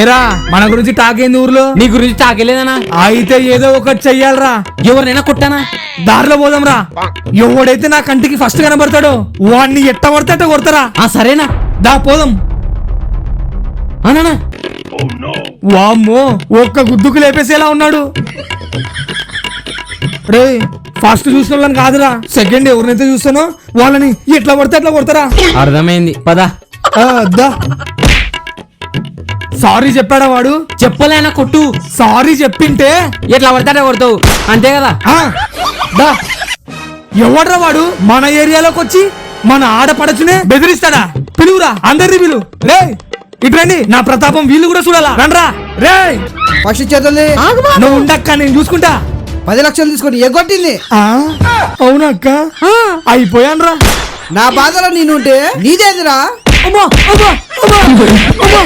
ఏరా మన గురించి ఏంది ఊర్లో? నీ గురించి తాగలేదనా అయితే ఏదో ఒకటి చెయ్యాలరా. ఎవరినైనా కొట్టానా? దారిలో పోదాం రా ఎవడైతే నా కంటికి ఫస్ట్ కనబడతాడో వాడిని ఎట్ట కొడతా అట్ట కొడతారా? ఆ సరేనా. దా పోదాం. అనా వామ్మో ఒక్క గుద్దుకు లేపేసేలా ఉన్నాడు. రే ఫస్ట్ చూసిన వాళ్ళని కాదురా. సెకండ్ ఎవరినైతే చూస్తానో వాళ్ళని ఎట్లా కొడితే అట్లా కొడతారా? అర్థమైంది. పదా. దా. సారీ చెప్పాడా వాడు? చెప్పలేనా కొట్టు. సారీ చెప్పింటే ఎట్లా పడతాడే కొడతావు? అంతే కదా? దా. ఎవడ్రా వాడు? మన ఏరియాలోకి వచ్చి మన ఆడపడచునే బెదిరిస్తాడా? పిలువురా అందరిని పిలు. రే ఇట్రండి నా ప్రతాపం వీళ్ళు కూడా చూడాలా? రండ్రా. రే. ఫస్ట్ చేతుంది నువ్వు ఉండక్క నేను చూసుకుంటా. పది లక్షలు తీసుకొని ఎగ్గొట్టింది. ఆ, అవునక్క. అయిపోయాన్రా. నా బాధలో నేనుంటే నీదేదిరా? అమ్మా అమ్మా అమ్మా. అమ్మా.